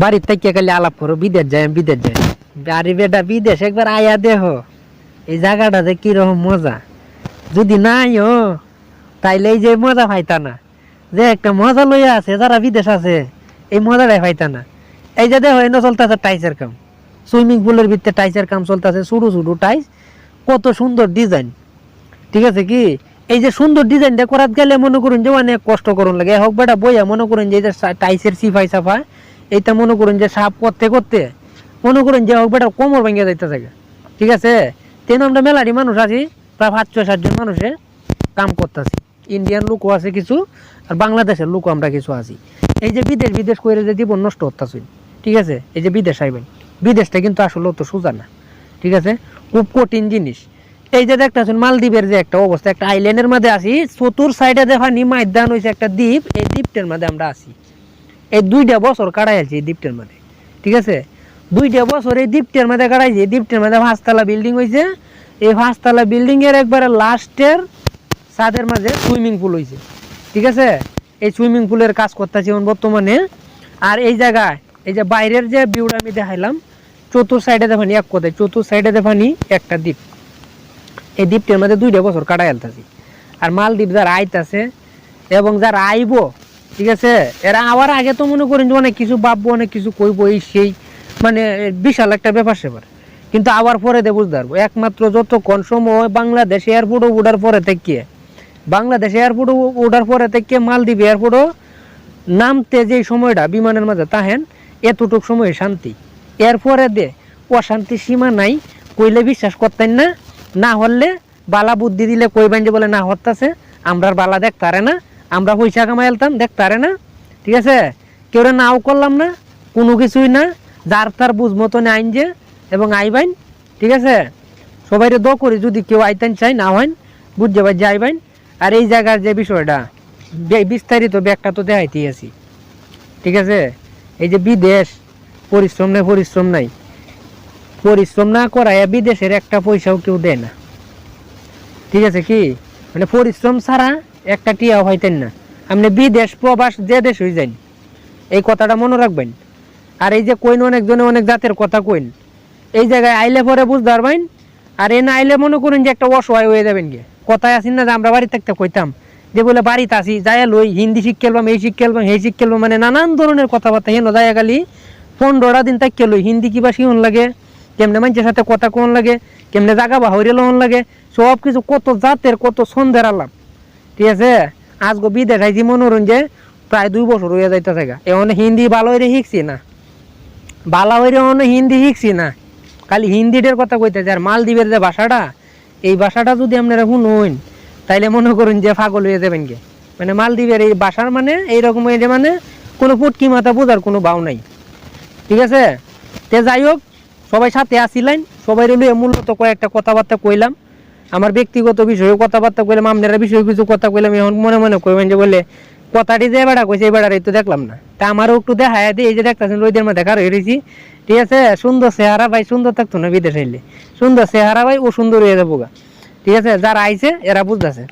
বাড়ির থেকে খালি আলাপ করো, বিদেশ যাই বিদেশ যাই আরে বেটা বিদেশ, একবার আয়া দেহ এই জায়গাটাতে কীরকম মজা। যদি নাই, ও, তাইলে এই যে মজা পাইতা না। যে একটা মজা লইয়া আছে, যারা বিদেশ আছে, এই মজাটাই পাইতা না। এই যে দেখো এনে চলতেছে টাইসের কাম। সুইমিং পুলের ভিতরে টাইসের কাম চলতেছে শুরু শুরু টাইস। কত সুন্দর ডিজাইন। ঠিক আছে কি? এই যে সুন্দর ডিজাইনটা করাত গেলে মনে করুন যে অনেক কষ্ট করুন লাগে। হোক বেটা বইয়া, মনে করুন যে যে টাইসের সিফাই সাফা এইটা মনে করুন যে সাপ করতে করতে, মনে করুন যে হোক বেটা কোমর ভেঙে যাইতে থাকে ঠিক আছে? তেন আমরা মেলারি মানুষ আছি, প্রায় পাঁচ ছয় সাতজন মানুষে কাম করতেছি। ইন্ডিয়ান লোকও আছে কিছু, আর বাংলাদেশের লোকও আমরা কিছু আছি। এই যে বিদেশ বিদেশ করে যে জীবন নষ্ট করতেছি ঠিক আছে? এই যে বিদেশ আইবেন, বিদেশটা কিন্তু আসলে তো সোজা না। ঠিক আছে? খুব কঠিন জিনিস। এই যে দেখতেছেন মালদ্বীপের যে একটা অবস্থা, একটা আইল্যান্ডের মধ্যে আছি, চতুর সাইডে দেখা নিমাইদান হয়েছে একটা দ্বীপ, এই দ্বীপটার মধ্যে আমরা আছি। এই দুইটা বছর কাটাই আছি এই দ্বীপটার মধ্যে, ঠিক আছে? দুইটা বছর এই দ্বীপটার মধ্যে কাটাইছে, এই দ্বীপটার মধ্যে পাঁচতলা বিল্ডিং হয়েছে এই পাঁচতলা বিল্ডিং এর একবারে লাস্টের ছাদের মাঝে সুইমিং পুল হয়েছে ঠিক আছে? এই সুইমিং পুলের কাজ করতেছি এখন বর্তমানে। আর এই জায়গায়, এই যে বাইরের যে ভিউটা আমি দেখাইলাম, চতুর সাইডে দেখানি এক কথায়, চতুর সাইডে দেখানি একটা দ্বীপ। এই দ্বীপটার মধ্যে দুইটা বছর কাটাই আলতাছি। আর মালদ্বীপ যারা আইতাছে এবং যারা আইবো ঠিক আছে? এরা আবার আগে তো মনে করেন যে অনেক কিছু ভাববো, অনেক কিছু কইবো, এই সেই মানে বিশাল একটা ব্যাপার সেবার কিন্তু আবার পরে দিয়ে বুঝতে পারব। একমাত্র যতক্ষণ সময় বাংলাদেশ এয়ারপোর্টও উঠার পরে থেকে, বাংলাদেশ এয়ারপোর্টও উঠার পরে থেকে মালদ্বীপ এয়ারপোর্টও নামতে যে সময়টা বিমানের মাঝে তাহেন এতটুক সময় শান্তি। এরপরে দে, অশান্তি সীমা নাই, কইলে বিশ্বাস করতেন না না হলে বালা বুদ্ধি দিলে কইবেন যে বলে না হতাছে আমরা বালা দেখ তারে না আমরা পয়সা কামাই আলতাম দেখ তারে না, ঠিক আছে? কেউ নাও করলাম না, কোনো কিছুই না, যার তার বুঝ মতন আইন যে, এবং আইবাইন, ঠিক আছে? সবাই দ করি, যদি কেউ আইতেন চাই না হইন, বুঝতে পার যাইবেন আর এই জায়গার যে বিষয়টা বিস্তারিত ব্যাগটা তো দেখাইতেই আছি। ঠিক আছে? এই যে বিদেশ, পরিশ্রম নেই, পরিশ্রম নাই। পরিশ্রম না করায় বিদেশের একটা পয়সাও কেউ দেয় না। ঠিক আছে কি? মানে পরিশ্রম ছাড়া একটা টিয়াও হইতেন না। আপনি বিদেশ প্রবাস যে দেশ হয়ে যান এই কথাটা মনে রাখবেন। আর এই যে কইন অনেকজনে অনেক জাতের কথা কইন, এই জায়গায় আইলে পরে বুঝতে পারবেন, আর এ না আইলে মনে করেন যে একটা অসহায় হয়ে যাবেন গিয়ে কথায় আসেন না যে আমরা বাড়ি থাকতে কইতাম, যে বলে বাড়িতে আসি যাই লই, হিন্দি শিখ খেলবাম এই শিখ খেলবাম এই শিখ খেলবাম মানে নানান ধরনের কথাবার্তা হেন যায় খালি পনেরোটা দিন তাকে লই, হিন্দি কিবা শিখন লাগে, কেমনে মানুষের সাথে কথা কোন লাগে, কেমনে জায়গা বাহরে লহন লাগে সব কিছু কত জাতের, কত সন্ধ্যের আলাপ। ঠিক আছে? আজ গো বিদেশ আইছি মনোরঞ্জে প্রায় দুই বছর হয়ে যাইতে থাকে এখন হিন্দি ভালো হইরে শিখছি না। ভালো হইরে এখন হিন্দি শিখছি না। খালি হিন্দিটার কথা কইতেছে আর মালদ্বীপের যে ভাষাটা, এই ভাষাটা যদি আপনারা শুনুন, তাইলে মনে করুন যে পাগল হয়ে যাবেন গে। মানে মালদ্বীপের এই ভাষার মানে এইরকম এই যে মানে কোনো পুটকি মাথা বোঝার কোনো বাউ নাই। ঠিক আছে? তে যাই হোক, সবাই সাথে আসিলেন সবাই রইলে মূলত কয়েকটা কথাবার্তা কইলাম। আমার ব্যক্তিগত বিষয়ে কথাবার্তা কইলাম আপনারা বিষয়ে কিছু কথা কইলাম এখন মনে মনে কইবেন যে বলে কথাটি যে বেড়া কইছে, এই বেড়ারই তো দেখলাম না। তা আমারও একটু দেখা দিই, এই যে দেখতেছেন রোদের মধ্যে কারও হেরেছি ঠিক আছে? সুন্দর চেহারা, ভাই, সুন্দর থাকতো না বিদেশ এলে সুন্দর চেহারা, ভাই, ও সুন্দর হয়ে যাব গা। ঠিক আছে? যারা আইছে, এরা বুঝতেছে।